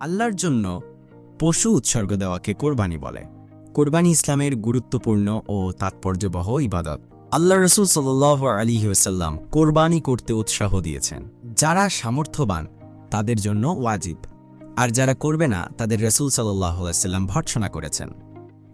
আল্লাহর জন্য পশু উৎসর্গ দেওয়াকে কোরবানি বলে। কোরবানি ইসলামের গুরুত্বপূর্ণ ও তাৎপর্যবহ ইবাদত। আল্লাহ রসুল সাল আলী ওসাল্লাম কোরবানি করতে উৎসাহ দিয়েছেন। যারা সামর্থ্যবান, তাদের জন্য ওয়াজিব। আর যারা করবে না, তাদের রসুল সাল্লাম ভর্সনা করেছেন।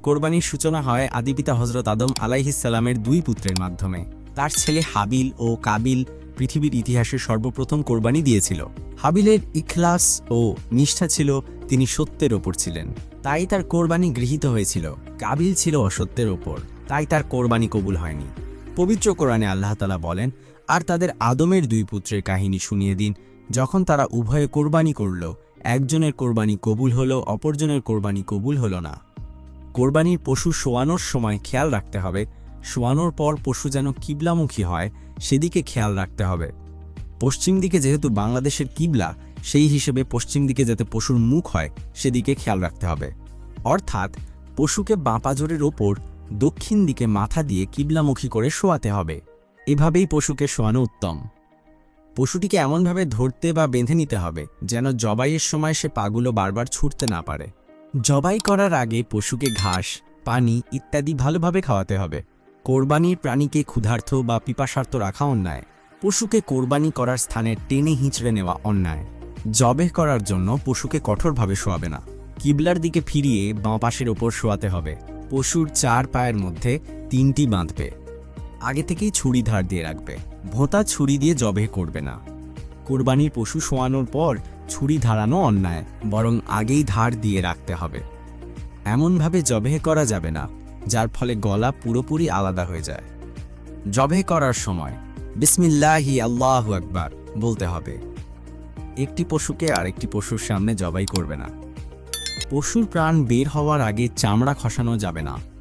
কোরবানির সূচনা হয় আদিপিতা হজরত আদম আলাইহিসাল্লামের দুই পুত্রের মাধ্যমে। তার ছেলে হাবিল ও কাবিল পৃথিবীর ইতিহাসে সর্বপ্রথম কোরবানি দিয়েছিল। হাবিলের ইখলাস ও নিষ্ঠা ছিল তিনি সত্যের ওপর ছিলেন। তাই তার কোরবানি গৃহীত হয়েছিল। কাবিল ছিল অসত্যের ওপর। তাই তার কোরবানি কবুল হয়নি। পবিত্র কোরআনে আল্লাহ তালা বলেন, আর তাদের আদমের দুই পুত্রের কাহিনী শুনিয়ে দিন। যখন তারা উভয়ে কোরবানি করল, একজনের কোরবানি কবুল হলো, অপরজনের কোরবানি কবুল হলো না। কোরবানির পশু শোয়ানোর সময় খেয়াল রাখতে হবে। শোয়ানোর পর পশু যেন কিবলামুখী হয়, সেদিকে খেয়াল রাখতে হবে। পশ্চিম দিকে যেহেতু বাংলাদেশের কিবলা, সেই হিসেবে পশ্চিম দিকে যাতে পশুর মুখ হয়, সেদিকে খেয়াল রাখতে হবে। অর্থাৎ, পশুকে বাঁপাজরের ওপর দক্ষিণ দিকে মাথা দিয়ে কিবলামুখী করে শোয়াতে হবে। এভাবেই পশুকে শোয়ানো উত্তম। পশুটিকে এমনভাবে ধরতে বা বেঁধে নিতে হবে, যেন জবাইয়ের সময় সে পাগুলো বারবার ছুটতে না পারে। জবাই করার আগে পশুকে ঘাস, পানি ইত্যাদি ভালোভাবে খাওয়াতে হবে। কোরবানির প্রাণীকে ক্ষুধার্থ বা পিপাসার্থ রাখা অন্যায়। পশুকে কোরবানি করার স্থানে টেনে হিঁচড়ে নেওয়া অন্যায়। জবে করার জন্য পশুকে কঠোরভাবে শোয়াবে না। কিবলার দিকে ফিরিয়ে বাঁ পাশের ওপর শোয়াতে হবে। পশুর চার পায়ের মধ্যে তিনটি বাঁধবে। আগে থেকেই ছুরি ধার দিয়ে রাখবে। ভোঁতা ছুরি দিয়ে জবে করবে না। কোরবানির পশু শোয়ানোর পর ছুরি ধারানো অন্যায়, বরং আগেই ধার দিয়ে রাখতে হবে। এমনভাবে জবেহ করা যাবে না। যার ফলে গলা পুরোপুরি আলাদা হয়ে যায়। জবে করার সময়, বিসমিল্লাহি আল্লাহ একবার বলতে হবে। একটি পশুকে আরেকটি পশুর সামনে জবাই করবে না। পশুর প্রাণ বের হওয়ার আগে চামড়া খসানো যাবে না।